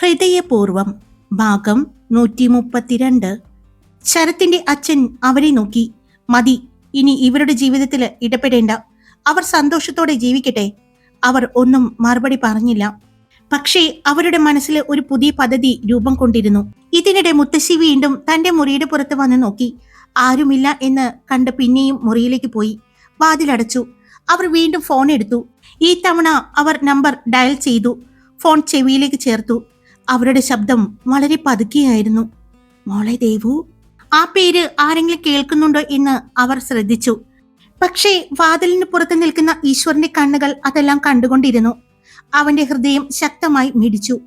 ഹൃദയപൂർവം ഭാഗം നൂറ്റി മുപ്പത്തിരണ്ട് ശരത്തിന്റെ അച്ഛൻ അവരെ നോക്കി. മതി ഇനി ഇവരുടെ ജീവിതത്തിൽ ഇടപെടേണ്ട. അവർ സന്തോഷത്തോടെ ജീവിക്കട്ടെ. അവർ ഒന്നും മറുപടി പറഞ്ഞില്ല. പക്ഷേ അവരുടെ മനസ്സിൽ ഒരു പുതിയ പദ്ധതി രൂപം കൊണ്ടിരുന്നു. ഇതിനിടെ മുത്തശ്ശി വീണ്ടും തന്റെ മുറിയുടെ പുറത്ത് വന്ന് നോക്കി. ആരുമില്ല എന്ന് കണ്ട് പിന്നെയും മുറിയിലേക്ക് പോയി. വാതിലടച്ചു. അവർ വീണ്ടും ഫോൺ എടുത്തു. ഈ തവണ അവർ നമ്പർ ഡയൽ ചെയ്തു. ഫോൺ ചെവിയിലേക്ക് ചേർത്തു. അവരുടെ ശബ്ദം വളരെ പതുക്കെയായിരുന്നു. മോളെ ദേവു ആ പേര് ആരെങ്കിലും കേൾക്കുന്നുണ്ടോ എന്ന് അവർ ശ്രദ്ധിച്ചു. പക്ഷേ വാതിലിന് പുറത്ത് നിൽക്കുന്ന ഈശ്വരന്റെ കണ്ണുകൾ അതെല്ലാം കണ്ടുകൊണ്ടിരുന്നു. അവന്റെ ഹൃദയം ശക്തമായി മിടിച്ചു.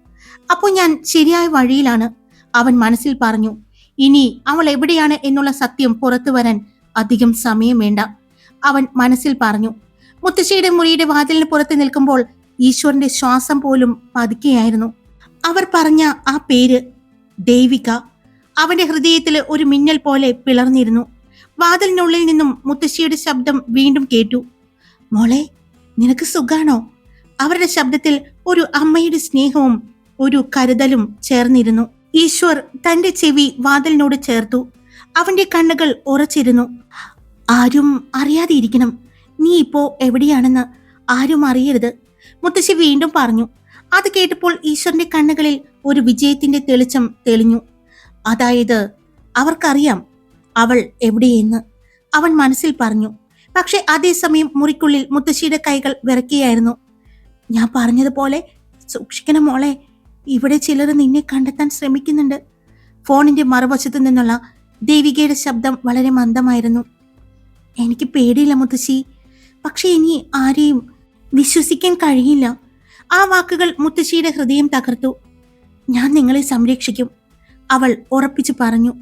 അപ്പോൾ ഞാൻ ശരിയായ വഴിയിലാണ് അവൻ മനസ്സിൽ പറഞ്ഞു. ഇനി അവൾ എവിടെയാണ് എന്നുള്ള സത്യം പുറത്തു വരാൻ അധികം സമയം വേണ്ട അവൻ മനസ്സിൽ പറഞ്ഞു. മുത്തശ്ശിയുടെ മുറിയുടെ വാതിലിന് പുറത്ത് നിൽക്കുമ്പോൾ ഈശ്വരന്റെ ശ്വാസം പോലും പതുക്കെയായിരുന്നു. അവർ പറഞ്ഞ ആ പേര് ദേവിക. അവന്റെ ഹൃദയത്തിൽ ഒരു മിന്നൽ പോലെ പിളർന്നിരുന്നു. വാതിലിനുള്ളിൽ നിന്നും മുത്തശ്ശിയുടെ ശബ്ദം വീണ്ടും കേട്ടു. മോളെ നിനക്ക് സുഖാണോ? അവരുടെ ശബ്ദത്തിൽ ഒരു അമ്മയുടെ സ്നേഹവും ഒരു കരുതലും ചേർന്നിരുന്നു. ഈശ്വർ തന്റെ ചെവി വാതിലിനോട് ചേർത്തു. അവന്റെ കണ്ണുകൾ ഉറച്ചിരുന്നു. ആരും അറിയാതിരിക്കണം. നീ ഇപ്പോ എവിടെയാണെന്ന് ആരും അറിയരുത് മുത്തശ്ശി വീണ്ടും പറഞ്ഞു. അത് കേട്ടപ്പോൾ ഈശ്വരന്റെ കണ്ണുകളിൽ ഒരു വിജയത്തിന്റെ തെളിച്ചം തെളിഞ്ഞു. അതായത് അവർക്കറിയാം അവൾ എവിടെയെന്ന്. അവൻ മനസ്സിൽ പറഞ്ഞു പക്ഷെ അതേസമയം മുറിക്കുള്ളിൽ മുത്തശ്ശിയുടെ കൈകൾ വിറക്കുകയായിരുന്നു ഞാൻ പറഞ്ഞതുപോലെ സൂക്ഷിക്കണം മോളെ ഇവിടെ ചിലർ നിന്നെ കണ്ടെത്താൻ ശ്രമിക്കുന്നുണ്ട്. ഫോണിന്റെ മറുവശത്തു നിന്നുള്ള ദേവികയുടെ ശബ്ദം വളരെ മന്ദമായിരുന്നു. എനിക്ക് പേടിയില്ല മുത്തശ്ശി. പക്ഷെ ഇനി ആരെയും വിശ്വസിക്കാൻ കഴിയില്ല. ആ വാക്കുകൾ മുത്തശ്ശിയുടെ ഹൃദയം തകർത്തു. ഞാൻ നിങ്ങളെ സംരക്ഷിക്കും അവൾ ഉറപ്പിച്ചു പറഞ്ഞു.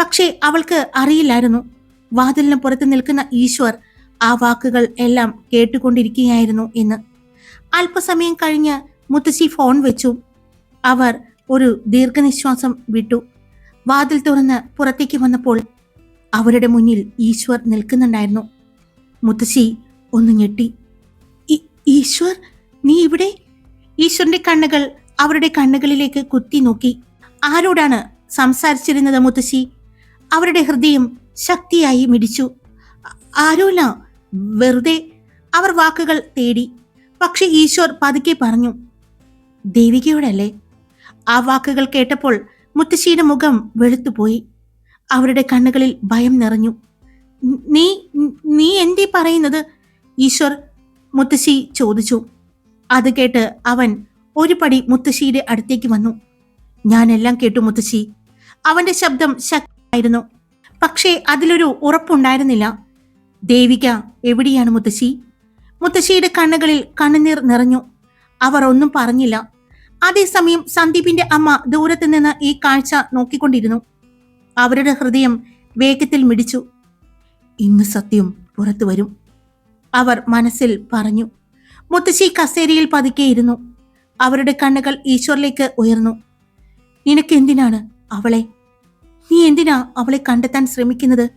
പക്ഷേ അവൾക്ക് അറിയില്ലായിരുന്നു. വാതിലിന് പുറത്ത് നിൽക്കുന്ന ഈശ്വർ ആ വാക്കുകൾ എല്ലാം കേട്ടുകൊണ്ടിരിക്കുകയായിരുന്നു എന്ന്. അല്പസമയം കഴിഞ്ഞ് മുത്തശ്ശി ഫോൺ വെച്ചു. അവർ ഒരു ദീർഘനിശ്വാസം വിട്ടു. വാതിൽ തുറന്ന് പുറത്തേക്ക് വന്നപ്പോൾ അവരുടെ മുന്നിൽ ഈശ്വർ നിൽക്കുന്നുണ്ടായിരുന്നു. മുത്തശ്ശി ഒന്ന് ഞെട്ടി. "ഈ- ഈശ്വർ നീ ഇവിടെ? ഈശ്വറിന്റെ കണ്ണുകൾ അവരുടെ കണ്ണുകളിലേക്ക് കുത്തി നോക്കി. ആരോടാണ് സംസാരിച്ചിരുന്നത് മുത്തശ്ശി? അവരുടെ ഹൃദയം ശക്തിയായി മിടിച്ചു. ആരോല വെറുതെ അവർ വാക്കുകൾ തേടി. പക്ഷെ ഈശ്വർ പതുക്കെ പറഞ്ഞു ദേവികയോടല്ലേ? ആ വാക്കുകൾ കേട്ടപ്പോൾ മുത്തശ്ശിയുടെ മുഖം വെളുത്തുപോയി. അവരുടെ കണ്ണുകളിൽ ഭയം നിറഞ്ഞു. നീ നീ എന്തേ പറയുന്നത്? ഈശ്വർ മുത്തശ്ശി ചോദിച്ചു. അത് കേട്ട് അവൻ ഒരു പടി മുത്തശ്ശിയുടെ അടുത്തേക്ക് വന്നു. ഞാനെല്ലാം കേട്ടു മുത്തശ്ശി. അവന്റെ ശബ്ദം ശക്തമായിരുന്നു. പക്ഷേ അതിലൊരു ഉറപ്പുണ്ടായിരുന്നില്ല. ദേവിക എവിടെയാണ് മുത്തശ്ശി? മുത്തശ്ശിയുടെ കണ്ണുകളിൽ കണ്ണുനീർ നിറഞ്ഞു. അവർ ഒന്നും പറഞ്ഞില്ല. അതേസമയം സന്ദീപിന്റെ അമ്മ ദൂരത്ത് നിന്ന് ഈ കാഴ്ച നോക്കിക്കൊണ്ടിരുന്നു. അവരുടെ ഹൃദയം വേഗത്തിൽ മിടിച്ചു. ഇന്ന് സത്യം പുറത്തു വരും അവർ മനസ്സിൽ പറഞ്ഞു. മുത്തശ്ശി കസേരയിൽ പതുക്കെയിരുന്നു. അവരുടെ കണ്ണുകൾ ഈശ്വറിലേക്ക് ഉയർന്നു. നിനക്ക് എന്തിനാണ് അവളെ? നീ എന്തിനാ അവളെ കണ്ടെത്താൻ ശ്രമിക്കുന്നത്?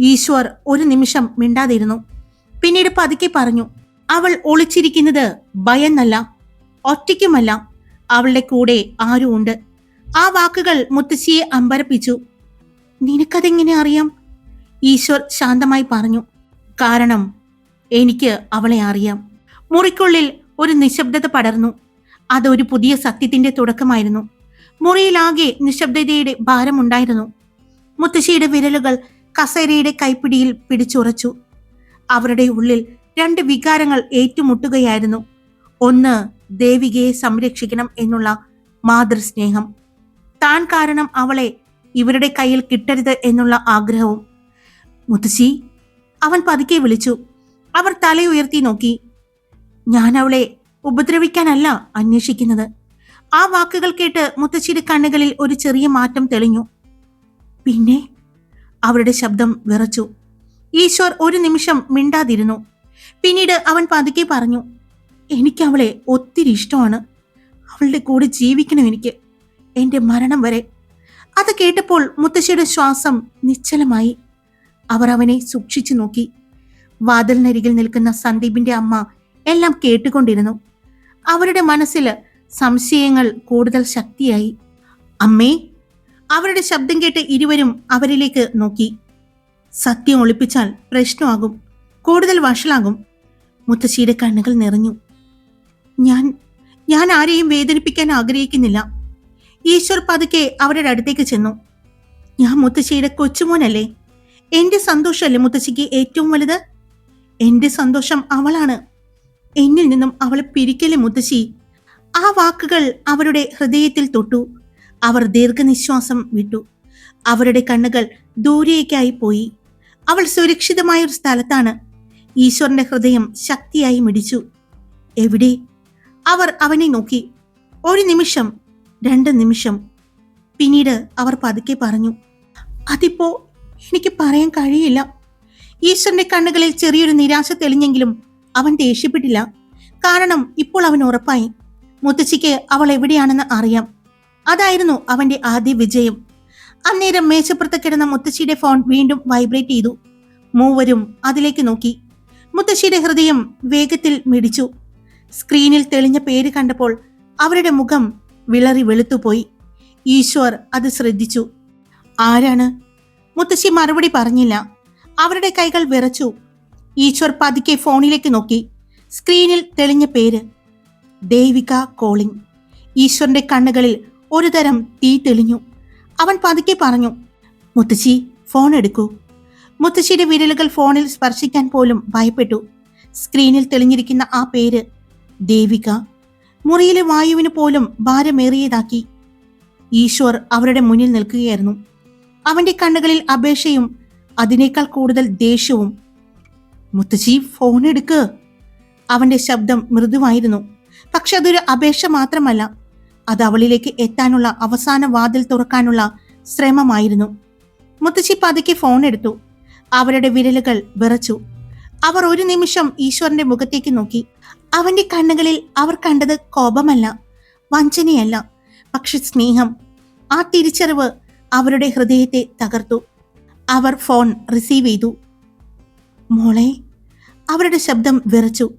ഈശ്വർ ഒരു നിമിഷം മിണ്ടാതിരുന്നു. പിന്നീട് പതുക്കെ പറഞ്ഞു അവൾ ഒളിച്ചിരിക്കുന്നത് ഭയന്നല്ല ഒറ്റയ്ക്കുമല്ല. അവളുടെ കൂടെ ആരും ഉണ്ട്. ആ വാക്കുകൾ മുത്തശ്ശിയെ അമ്പരപ്പിച്ചു. നിനക്കതെങ്ങനെ അറിയാം? ഈശ്വർ ശാന്തമായി പറഞ്ഞു. കാരണം എനിക്ക് അവളെ അറിയാം. മുറിക്കുള്ളിൽ ഒരു നിശബ്ദത പടർന്നു. അതൊരു പുതിയ സത്യത്തിന്റെ തുടക്കമായിരുന്നു. മുറിയിലാകെ നിശബ്ദതയുടെ ഭാരമുണ്ടായിരുന്നു. മുത്തശ്ശിയുടെ വിരലുകൾ കസേരയുടെ കൈപ്പിടിയിൽ പിടിച്ചുറച്ചു. അവരുടെ ഉള്ളിൽ രണ്ട് വികാരങ്ങൾ ഏറ്റുമുട്ടുകയായിരുന്നു. ഒന്ന് ദേവികയെ സംരക്ഷിക്കണം എന്നുള്ള മാതൃസ്നേഹം. താൻ കാരണം അവളെ ഇവരുടെ കയ്യിൽ കിട്ടരുത് എന്നുള്ള ആഗ്രഹവും. മുത്തശ്ശി അവൻ പതുക്കെ വിളിച്ചു. അവർ തലയുയർത്തി നോക്കി. ഞാൻ അവളെ ഉപദ്രവിക്കാനല്ല അന്വേഷിക്കുന്നത്. ആ വാക്കുകൾ കേട്ട് മുത്തശ്ശിയുടെ കണ്ണുകളിൽ ഒരു ചെറിയ മാറ്റം തെളിഞ്ഞു. പിന്നെ അവരുടെ ശബ്ദം വിറച്ചു. ഈശ്വർ ഒരു നിമിഷം മിണ്ടാതിരുന്നു. പിന്നീട് അവൻ പതുക്കെ പറഞ്ഞു എനിക്ക് അവളെ ഒത്തിരി ഇഷ്ടമാണ്. അവളുടെ കൂടെ ജീവിക്കണം എനിക്ക്. എന്റെ മരണം വരെ. അത് കേട്ടപ്പോൾ മുത്തശ്ശിയുടെ ശ്വാസം നിശ്ചലമായി. അവർ അവനെ സൂക്ഷിച്ചു നോക്കി. വാതിലിനരികിൽ നിൽക്കുന്ന സന്ദീപിന്റെ അമ്മ എല്ലാം കേട്ടുകൊണ്ടിരുന്നു. അവരുടെ മനസ്സിൽ സംശയങ്ങൾ കൂടുതൽ ശക്തിയായി. അമ്മേ അവരുടെ ശബ്ദം കേട്ട് ഇരുവരും അവരിലേക്ക് നോക്കി. സത്യം ഒളിപ്പിച്ചാൽ പ്രശ്നമാകും കൂടുതൽ വഷളാകും. മുത്തശ്ശിയുടെ കണ്ണുകൾ നിറഞ്ഞു. ഞാൻ ഞാൻ ആരെയും വേദനിപ്പിക്കാൻ ആഗ്രഹിക്കുന്നില്ല. ഈശ്വർ പതുക്കെ അവരുടെ അടുത്തേക്ക് ചെന്നു. ഞാൻ മുത്തശ്ശിയുടെ കൊച്ചുമോനല്ലേ? എന്റെ സന്തോഷമല്ലേ മുത്തശ്ശിക്ക് ഏറ്റവും വലുത്? എന്റെ സന്തോഷം അവളാണ്. എന്നിൽ നിന്നും അവളെ പിരിക്കലെ മുത്തശ്ശി. ആ വാക്കുകൾ അവരുടെ ഹൃദയത്തിൽ തൊട്ടു. അവർ ദീർഘനിശ്വാസം വിട്ടു. അവരുടെ കണ്ണുകൾ ദൂരേക്കായി പോയി. അവൾ സുരക്ഷിതമായ ഒരു സ്ഥലത്താണ് ഈശ്വരന്റെ ഹൃദയം ശക്തിയായി മിടിച്ചു. എവിടെ? അവർ അവനെ നോക്കി. ഒരു നിമിഷം രണ്ട് നിമിഷം. പിന്നീട് അവർ പതുക്കെ പറഞ്ഞു അതിപ്പോ എനിക്ക് പറയാൻ കഴിയില്ല. ഈശ്വരന്റെ കണ്ണുകളിൽ ചെറിയൊരു നിരാശ തെളിഞ്ഞെങ്കിലും അവൻ ദേഷ്യപ്പെട്ടില്ല. കാരണം ഇപ്പോൾ അവൻ ഉറപ്പായി. മുത്തച്ഛിക്ക് അവൾ എവിടെയാണെന്ന് അറിയാം. അതായിരുന്നു അവന്റെ ആദ്യ വിജയം. അന്നേരം മേശപ്പുറത്ത് കിടന്ന മുത്തശ്ശിയുടെ ഫോൺ വീണ്ടും വൈബ്രേറ്റ് ചെയ്തു. മൂവരും അതിലേക്ക് നോക്കി. മുത്തശ്ശിയുടെ ഹൃദയം വേഗത്തിൽ മിടിച്ചു. സ്ക്രീനിൽ തെളിഞ്ഞ പേര് കണ്ടപ്പോൾ അവരുടെ മുഖം വിളറി വെളുത്തുപോയി. ഈശ്വർ അത് ശ്രദ്ധിച്ചു. ആരാണ്? മുത്തശ്ശി മറുപടി പറഞ്ഞില്ല. അവരുടെ കൈകൾ വിറച്ചു. ഈശ്വർ പതുക്കെ ഫോണിലേക്ക് നോക്കി. സ്ക്രീനിൽ തെളിഞ്ഞ പേര്. ദേവിക കോളിംഗ്. ഈശ്വറിന്റെ കണ്ണുകളിൽ ഒരുതരം തീ തെളിഞ്ഞു. അവൻ പതുക്കെ പറഞ്ഞു മുത്തശ്ശി ഫോൺ എടുക്കൂ. മുത്തശ്ശിയുടെ വിരലുകൾ ഫോണിൽ സ്പർശിക്കാൻ പോലും ഭയപ്പെട്ടു. സ്ക്രീനിൽ തെളിഞ്ഞിരിക്കുന്ന ആ പേര് ദേവിക. മുറിയിലെ വായുവിന് പോലും ഭാരമേറിയതാക്കി. ഈശ്വർ അവരുടെ മുന്നിൽ നിൽക്കുകയായിരുന്നു. അവന്റെ കണ്ണുകളിൽ അപേക്ഷയും അതിനേക്കാൾ കൂടുതൽ ദേഷ്യവും മുത്തശ്ശി ഫോൺ എടുക്ക്. അവന്റെ ശബ്ദം മൃദുവായിരുന്നു. പക്ഷെ അതൊരു അപേക്ഷ മാത്രമല്ല. അത് അവളിലേക്ക് എത്താനുള്ള അവസാന വാതിൽ തുറക്കാനുള്ള ശ്രമമായിരുന്നു. മുത്തശ്ശി പതുക്കെ ഫോൺ എടുത്തു. അവരുടെ വിരലുകൾ വിറച്ചു. അവർ ഒരു നിമിഷം ഈശ്വരന്റെ മുഖത്തേക്ക് നോക്കി. അവന്റെ കണ്ണുകളിൽ അവർ കണ്ടത് കോപമല്ല വഞ്ചനയല്ല. പക്ഷെ സ്നേഹം ആ തിരിച്ചറിവ് അവരുടെ ഹൃദയത്തെ തകർത്തു. അവർ ഫോൺ റിസീവ് ചെയ്തു. മോളെ അവരുടെ ശബ്ദം വിറച്ചു.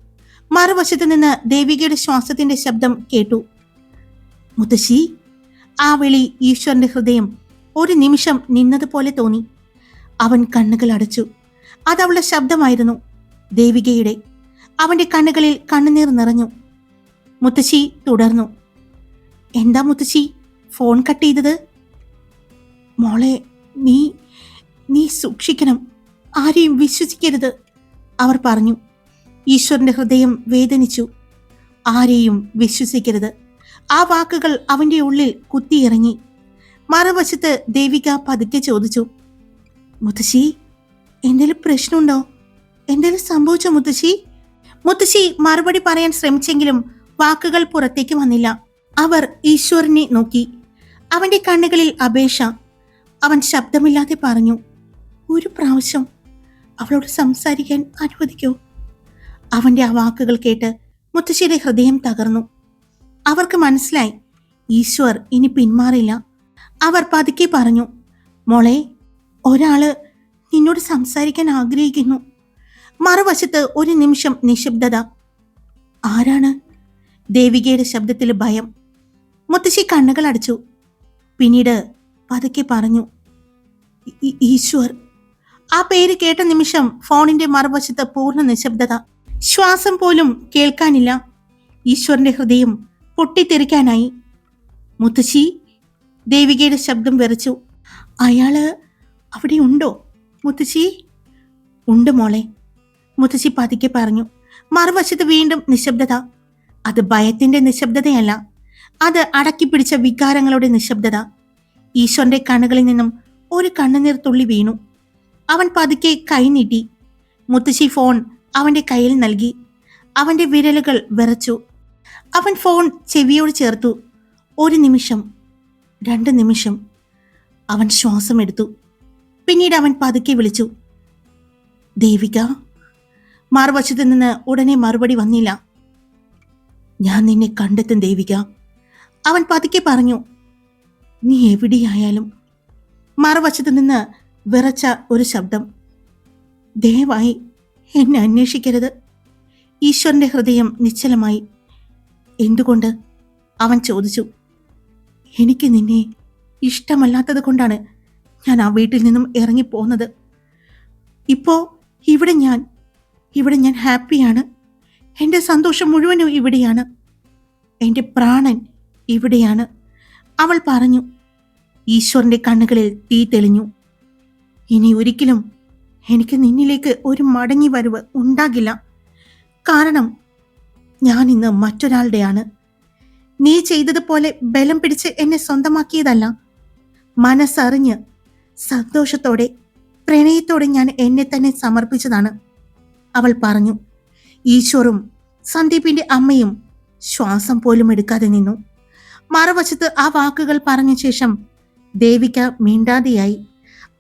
മറുവശത്ത് നിന്ന് ദേവികയുടെ ശ്വാസത്തിന്റെ ശബ്ദം കേട്ടു. മുത്തശ്ശി ആ വിളി ഈശ്വരന്റെ ഹൃദയം ഒരു നിമിഷം നിന്നതുപോലെ തോന്നി. അവൻ കണ്ണുകൾ അടച്ചു. അതവളുടെ ശബ്ദമായിരുന്നു. ദേവികയുടെ അവന്റെ കണ്ണുകളിൽ കണ്ണുനീർ നിറഞ്ഞു. മുത്തശ്ശി തുടർന്നു. എന്താ മുത്തശ്ശി? ഫോൺ കട്ട് ചെയ്തത്? മോളെ നീ നീ സൂക്ഷിക്കണം. ആരെയും വിശ്വസിക്കരുത്. അവർ പറഞ്ഞു ഈശ്വരന്റെ ഹൃദയം വേദനിച്ചു. ആരെയും വിശ്വസിക്കരുത്. ആ വാക്കുകൾ അവന്റെ ഉള്ളിൽ കുത്തിയിറങ്ങി. മറുവശത്ത് ദേവിക പതുക്കെ ചോദിച്ചു മുത്തശ്ശി എന്തെങ്കിലും പ്രശ്നമുണ്ടോ? എന്തെങ്കിലും സംഭവിച്ചോ മുത്തശ്ശി? മുത്തശ്ശി മറുപടി പറയാൻ ശ്രമിച്ചെങ്കിലും വാക്കുകൾ പുറത്തേക്ക് വന്നില്ല. അവർ ഈശ്വരനെ നോക്കി. അവന്റെ കണ്ണുകളിൽ അപേക്ഷ. അവൻ ശബ്ദമില്ലാതെ പറഞ്ഞു ഒരു പ്രാവശ്യം അവളോട് സംസാരിക്കാൻ അനുവദിക്കൂ. അവന്റെ ആ വാക്കുകൾ കേട്ട് മുത്തശ്ശിയുടെ ഹൃദയം തകർന്നു. അവർക്ക് മനസ്സിലായി ഈശ്വർ ഇനി പിന്മാറില്ല. അവർ പതുക്കെ പറഞ്ഞു മോളെ ഒരാൾ നിന്നോട് സംസാരിക്കാൻ ആഗ്രഹിക്കുന്നു. മറുവശത്ത് ഒരു നിമിഷം നിശബ്ദത. ആരാണ്? ദേവികയുടെ ശബ്ദത്തിൽ ഭയം. മുത്തശ്ശി കണ്ണുകൾ അടച്ചു. പിന്നീട് പതുക്കെ പറഞ്ഞു "ഈ- ഈ- ഈശ്വർ ആ പേര് കേട്ട നിമിഷം ഫോണിന്റെ മറുവശത്ത് പൂർണ നിശബ്ദത. ശ്വാസം പോലും കേൾക്കാനില്ല. ഈശ്വരന്റെ ഹൃദയം പൊട്ടിത്തെറിക്കാനായി. മുത്തശ്ശി ദേവികയുടെ ശബ്ദം വിറച്ചു. അയാൾ അവിടെ ഉണ്ടോ? മുത്തശ്ശി? ഉണ്ട് മോളെ. മുത്തശ്ശി പതുക്കെ പറഞ്ഞു. മറുവശത്ത് വീണ്ടും നിശബ്ദത. അത് ഭയത്തിന്റെ നിശബ്ദതയല്ല. അത് അടക്കി പിടിച്ച വികാരങ്ങളുടെ നിശബ്ദത. ഈശ്വരന്റെ കണ്ണുകളിൽ നിന്നും ഒരു കണ്ണുനീർ തുള്ളി വീണു. അവൻ പതുക്കെ കൈനീട്ടി മുത്തശ്ശി ഫോൺ അവന്റെ കയ്യിൽ നൽകി. അവന്റെ വിരലുകൾ വിറച്ചു. അവൻ ഫോൺ ചെവിയോട് ചേർത്തു. ഒരു നിമിഷം രണ്ട് നിമിഷം. അവൻ ശ്വാസം എടുത്തു. പിന്നീട് അവൻ പതുക്കെ വിളിച്ചു. ദേവിക മറുവശത്ത് നിന്ന് ഉടനെ മറുപടി വന്നില്ല. ഞാൻ നിന്നെ കണ്ടെത്തും ദേവിക. അവൻ പതുക്കെ പറഞ്ഞു. നീ എവിടെയായാലും മറുവശത്ത് നിന്ന് വിറച്ച ഒരു ശബ്ദം. ദയവായി എന്നെ അന്വേഷിക്കരുത്. ഈശ്വരന്റെ ഹൃദയം നിശ്ചലമായി. എന്തുകൊണ്ട്? അവൻ ചോദിച്ചു. എനിക്ക് നിന്നെ ഇഷ്ടമല്ലാത്തത് കൊണ്ടാണ് ഞാൻ ആ വീട്ടിൽ നിന്നും ഇറങ്ങിപ്പോന്നത് ഇപ്പോ ഇവിടെ ഞാൻ ഇവിടെ ഞാൻ ഹാപ്പിയാണ്. എന്റെ സന്തോഷം മുഴുവനും ഇവിടെയാണ്. എന്റെ പ്രാണൻ ഇവിടെയാണ്. അവൾ പറഞ്ഞു. ഈശ്വരന്റെ കണ്ണുകളിൽ തീ തെളിഞ്ഞു. ഇനി ഒരിക്കലും എനിക്ക് നിന്നിലേക്ക് ഒരു മടങ്ങി വരവ് ഉണ്ടാകില്ല. കാരണം ഞാൻ ഇന്ന് മറ്റൊരാളുടെയാണ്. നീ ചെയ്തതുപോലെ ബലം പിടിച്ച് എന്നെ സ്വന്തമാക്കിയതല്ല. മനസ്സറിഞ്ഞ് സന്തോഷത്തോടെ പ്രണയത്തോടെ ഞാൻ എന്നെ തന്നെ സമർപ്പിച്ചതാണ്. അവൾ പറഞ്ഞു ഈശ്വറും സന്ദീപിന്റെ അമ്മയും ശ്വാസം പോലും എടുക്കാതെ നിന്നു. മറുവശത്ത് ആ വാക്കുകൾ പറഞ്ഞ ശേഷം ദേവിക മിണ്ടാതെയായി.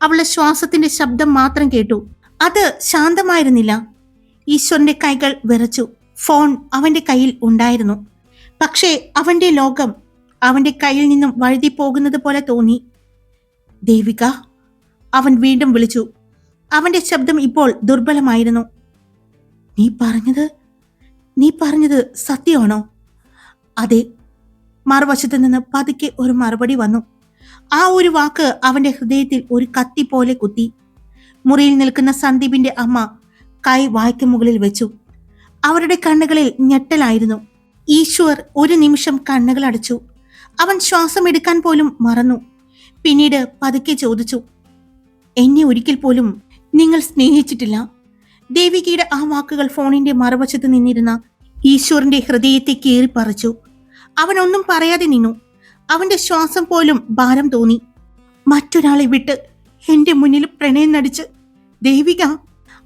അവളുടെ ശ്വാസത്തിന്റെ ശബ്ദം മാത്രം കേട്ടു. അത് ശാന്തമായിരുന്നില്ല. ഈശ്വരന്റെ കൈകൾ വിറച്ചു. ഫോൺ അവന്റെ കയ്യിൽ ഉണ്ടായിരുന്നു. പക്ഷേ അവന്റെ ലോകം അവന്റെ കയ്യിൽ നിന്നും വഴുതി പോകുന്നത് പോലെ തോന്നി. ദേവിക അവൻ വീണ്ടും വിളിച്ചു. അവന്റെ ശബ്ദം ഇപ്പോൾ ദുർബലമായിരുന്നു. നീ പറഞ്ഞത്? നീ പറഞ്ഞത് സത്യമാണോ? അതെ. മറുവശത്ത് നിന്ന് പതുക്കെ ഒരു മറുപടി വന്നു. ആ ഒരു വാക്ക് അവന്റെ ഹൃദയത്തിൽ ഒരു കത്തി പോലെ കുത്തി. മുറിയിൽ നിൽക്കുന്ന സന്ദീപിന്റെ അമ്മ കൈ വായ്ക്ക് മുകളിൽ വെച്ചു. അവരുടെ കണ്ണുകളിൽ ഞെട്ടലായിരുന്നു. ഈശ്വർ ഒരു നിമിഷം കണ്ണുകൾ അടച്ചു. അവൻ ശ്വാസം എടുക്കാൻ പോലും മറന്നു. പിന്നീട് പതുക്കെ ചോദിച്ചു എന്നെ ഒരിക്കൽ പോലും നിങ്ങൾ സ്നേഹിച്ചിട്ടില്ല? ദേവികയുടെ ആ വാക്കുകൾ ഫോണിന്റെ മറുവശത്ത് നിന്നിരുന്ന ഈശ്വറിന്റെ ഹൃദയത്തെ കീറിപ്പറിച്ചു. അവൻ ഒന്നും പറയാതെ നിന്നു. അവന്റെ ശ്വാസം പോലും ഭാരം തോന്നി. മറ്റൊരാളെ വിട്ട് എന്റെ മുന്നിൽ പ്രണയം നടിച്ച് ദേവിക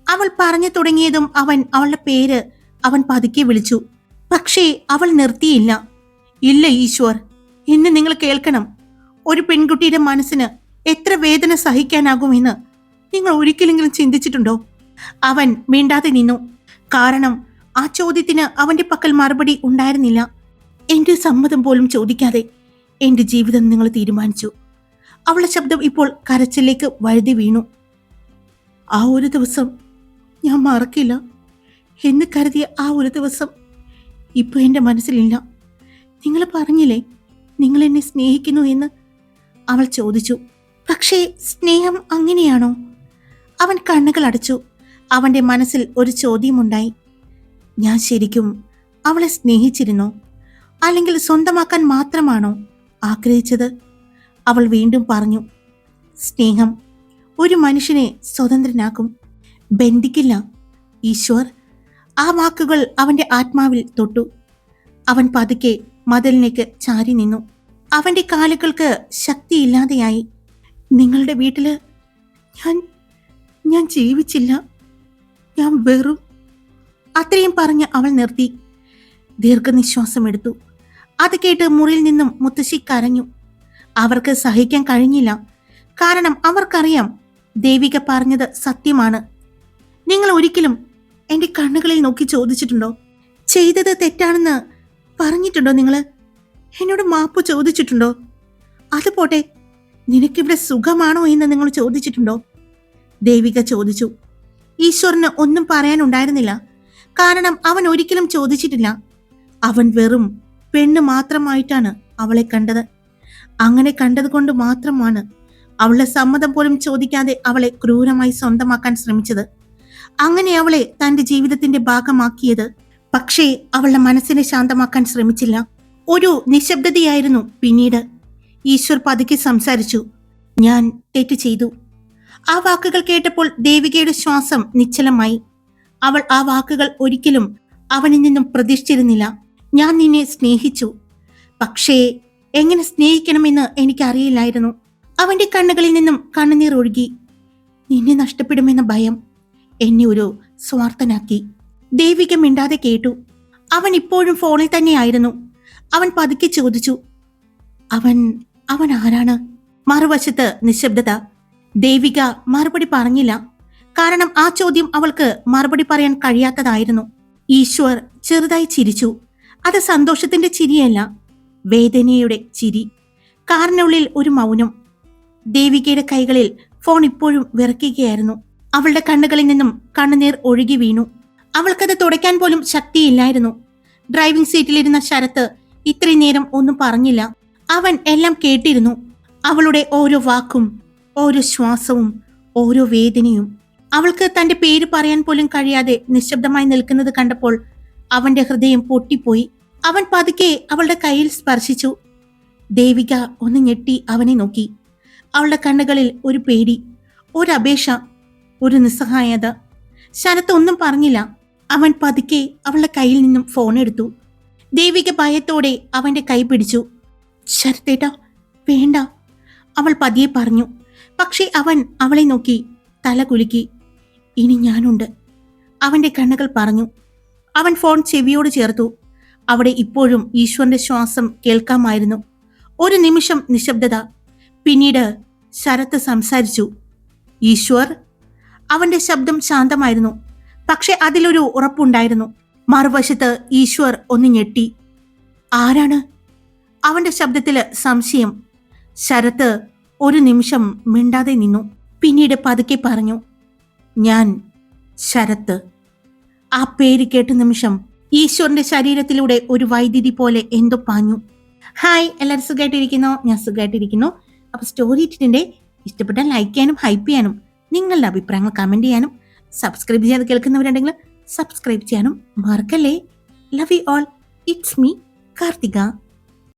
അവൾ പറഞ്ഞു തുടങ്ങിയതും അവൻ അവളുടെ പേര് അവൻ പതുക്കെ വിളിച്ചു. പക്ഷേ അവൾ നിർത്തിയില്ല. ഇല്ല ഈശ്വർ എന്നെ നിങ്ങൾ കേൾക്കണം. ഒരു പെൺകുട്ടിയുടെ മനസ്സിന് എത്ര വേദന സഹിക്കാനാകുമെന്ന് നിങ്ങൾ ഒരിക്കലെങ്കിലും ചിന്തിച്ചിട്ടുണ്ടോ? അവൻ മിണ്ടാതെ നിന്നു. കാരണം ആ ചോദ്യത്തിന് അവന്റെ പക്കൽ മറുപടി ഉണ്ടായിരുന്നില്ല. എന്റെ സമ്മതം പോലും ചോദിക്കാതെ എന്റെ ജീവിതം നിങ്ങൾ തീരുമാനിച്ചു. അവളുടെ ശബ്ദം ഇപ്പോൾ കരച്ചിലേക്ക് വഴുതി വീണു. ആ ഒരു ദിവസം ഞാൻ മറക്കില്ല. എന്ന് കരുതിയ ആ ഒരു ദിവസം ഇപ്പൊ എന്റെ മനസ്സിലില്ല. നിങ്ങൾ പറഞ്ഞില്ലേ നിങ്ങൾ എന്നെ സ്നേഹിക്കുന്നു എന്ന്? അവൾ ചോദിച്ചു. പക്ഷേ സ്നേഹം അങ്ങനെയാണോ? അവൻ കണ്ണുകൾ അടച്ചു. അവന്റെ മനസ്സിൽ ഒരു ചോദ്യമുണ്ടായി. ഞാൻ ശരിക്കും അവളെ സ്നേഹിച്ചിരുന്നോ? അല്ലെങ്കിൽ സ്വന്തമാക്കാൻ മാത്രമാണോ? ആഗ്രഹിച്ചത്. അവൾ വീണ്ടും പറഞ്ഞു സ്നേഹം ഒരു മനുഷ്യനെ സ്വതന്ത്രനാക്കും. ബന്ധിക്കില്ല. ഈശ്വർ ആ വാക്കുകൾ അവന്റെ ആത്മാവിൽ തൊട്ടു. അവൻ പതുക്കെ മതിലിലേക്ക് ചാരി നിന്നു. അവന്റെ കാലുകൾക്ക് ശക്തിയില്ലാതെയായി. നിങ്ങളുടെ വീട്ടിൽ ഞാൻ ഞാൻ ജീവിച്ചില്ല. ഞാൻ വെറും അത്രയും പറഞ്ഞ് അവൾ നിർത്തി. ദീർഘനിശ്വാസം എടുത്തു അത് കേട്ട് മുറിയിൽ നിന്നും മുത്തശ്ശി കരഞ്ഞു. അവർക്ക് സഹിക്കാൻ കഴിഞ്ഞില്ല. കാരണം അവർക്കറിയാം ദേവിക പറഞ്ഞത് സത്യമാണ്. നിങ്ങൾ ഒരിക്കലും എന്റെ കണ്ണുകളിൽ നോക്കി ചോദിച്ചിട്ടുണ്ടോ? ചെയ്തത് തെറ്റാണെന്ന് പറഞ്ഞിട്ടുണ്ടോ നിങ്ങൾ എന്നോട് മാപ്പ് ചോദിച്ചിട്ടുണ്ടോ? അത് പോട്ടെ. നിനക്കിവിടെ സുഖമാണോ എന്ന് നിങ്ങൾ ചോദിച്ചിട്ടുണ്ടോ? ദേവിക ചോദിച്ചു. ഈശ്വരന് ഒന്നും പറയാനുണ്ടായിരുന്നില്ല. കാരണം അവൻ ഒരിക്കലും ചോദിച്ചിട്ടില്ല. അവൻ വെറും പെണ്ണ് മാത്രമായിട്ടാണ് അവളെ കണ്ടത്. അങ്ങനെ കണ്ടതുകൊണ്ട് മാത്രമാണ് അവളുടെ സമ്മതം പോലും ചോദിക്കാതെ അവളെ ക്രൂരമായി സ്വന്തമാക്കാൻ ശ്രമിച്ചത്. അങ്ങനെ അവളെ തന്റെ ജീവിതത്തിന്റെ ഭാഗമാക്കിയത്. പക്ഷേ അവളുടെ മനസ്സിനെ ശാന്തമാക്കാൻ ശ്രമിച്ചില്ല. ഒരു നിശബ്ദതയായിരുന്നു പിന്നീട്. ഈശ്വർ പതുക്കെ സംസാരിച്ചു. ഞാൻ തെറ്റ് ചെയ്തു. ആ വാക്കുകൾ കേട്ടപ്പോൾ ദേവികയുടെ ശ്വാസം നിശ്ചലമായി. അവൾ ആ വാക്കുകൾ ഒരിക്കലും അവനിൽ നിന്നും പ്രതീക്ഷിച്ചിരുന്നില്ല. ഞാൻ നിന്നെ സ്നേഹിച്ചു. പക്ഷേ എങ്ങനെ സ്നേഹിക്കണമെന്ന് എനിക്കറിയില്ലായിരുന്നു. അവന്റെ കണ്ണുകളിൽ നിന്നും കണ്ണുനീർ ഒഴുകി. നിന്നെ നഷ്ടപ്പെടുമെന്ന ഭയം എന്നെ ഒരു സ്വാർത്ഥനാക്കി. ദേവിക മിണ്ടാതെ കേട്ടു. അവൻ ഇപ്പോഴും ഫോണിൽ തന്നെയായിരുന്നു. അവൻ പതുക്കെ ചോദിച്ചു. അവൻ അവൻ ആരാണ്? മറുവശത്ത് നിശബ്ദത. ദേവിക മറുപടി പറഞ്ഞില്ല. കാരണം ആ ചോദ്യം അവൾക്ക് മറുപടി പറയാൻ കഴിയാത്തതായിരുന്നു. ഈശ്വർ ചെറുതായി ചിരിച്ചു. അത് സന്തോഷത്തിന്റെ ചിരിയല്ല വേദനയുടെ ചിരി. കാറിനുള്ളിൽ ഒരു മൗനം. ദേവികയുടെ കൈകളിൽ ഫോൺ ഇപ്പോഴും വിറക്കുകയായിരുന്നു അവളുടെ കണ്ണുകളിൽ നിന്നും കണ്ണുനീർ ഒഴുകി വീണു. അവൾക്കത് തുടയ്ക്കാൻ പോലും ശക്തിയില്ലായിരുന്നു. ഡ്രൈവിംഗ് സീറ്റിലിരുന്ന ശരത്ത് ഇത്രയും നേരം ഒന്നും പറഞ്ഞില്ല. അവൻ എല്ലാം കേട്ടിരുന്നു. അവളുടെ ഓരോ വാക്കും ഓരോ ശ്വാസവും ഓരോ വേദനയും. അവൾക്ക് തന്റെ പേര് പറയാൻ പോലും കഴിയാതെ നിശബ്ദമായി നിൽക്കുന്നത് കണ്ടപ്പോൾ അവന്റെ ഹൃദയം പൊട്ടിപ്പോയി. അവൻ പതുക്കെ അവളുടെ കയ്യിൽ സ്പർശിച്ചു. ദേവിക ഒന്ന് ഞെട്ടി അവനെ നോക്കി. അവളുടെ കണ്ണുകളിൽ ഒരു പേടി ഒരു അപേക്ഷ ഒരു നിസ്സഹായത. ശരത്ത് ഒന്നും പറഞ്ഞില്ല. അവൻ പതുക്കെ അവളുടെ കയ്യിൽ നിന്നും ഫോൺ എടുത്തു. ദേവിക ഭയത്തോടെ അവന്റെ കൈ പിടിച്ചു. ശരത്തേട്ടാ വേണ്ട. അവൾ പതിയെ പറഞ്ഞു. പക്ഷേ അവൻ അവളെ നോക്കി തല കുലുക്കി. ഇനി ഞാനുണ്ട്. അവന്റെ കണ്ണുകൾ പറഞ്ഞു. അവൻ ഫോൺ ചെവിയോട് ചേർത്തു. അവിടെ ഇപ്പോഴും ഈശ്വരന്റെ ശ്വാസം കേൾക്കാമായിരുന്നു. ഒരു നിമിഷം നിശബ്ദത. പിന്നീട് ശരത്ത് സംസാരിച്ചു. ഈശ്വർ അവന്റെ ശബ്ദം ശാന്തമായിരുന്നു. പക്ഷെ അതിലൊരു ഉറപ്പുണ്ടായിരുന്നു. മറുവശത്ത് ഈശ്വർ ഒന്ന് ഞെട്ടി. ആരാണ്? അവന്റെ ശബ്ദത്തിൽ സംശയം. ശരത്ത് ഒരു നിമിഷം മിണ്ടാതെ നിന്നു. പിന്നീട് പതുക്കെ പറഞ്ഞു. ഞാൻ ശരത്ത്. ആ പേര് കേട്ട നിമിഷം ഈശ്വറിന്റെ ശരീരത്തിലൂടെ ഒരു വൈദ്യുതി പോലെ എന്തോ പാഞ്ഞു. ഹായ് എല്ലാവരും സുഖമായിട്ടിരിക്കുന്നു ഞാൻ സുഖമായിട്ടിരിക്കുന്നു അപ്പൊ സ്റ്റോറി ഇട്ടിട്ടുണ്ട്. ഇഷ്ടപ്പെട്ടാൽ ലൈക്ക് ചെയ്യാനും ഹൈപ്പ് ചെയ്യാനും നിങ്ങളുടെ അഭിപ്രായങ്ങൾ കമന്റ് ചെയ്യാനും സബ്സ്ക്രൈബ് ചെയ്യാതെ കേൾക്കുന്നവരുണ്ടെങ്കിൽ സബ്സ്ക്രൈബ് ചെയ്യാനും മറക്കല്ലേ? Love you all it's me Karthika.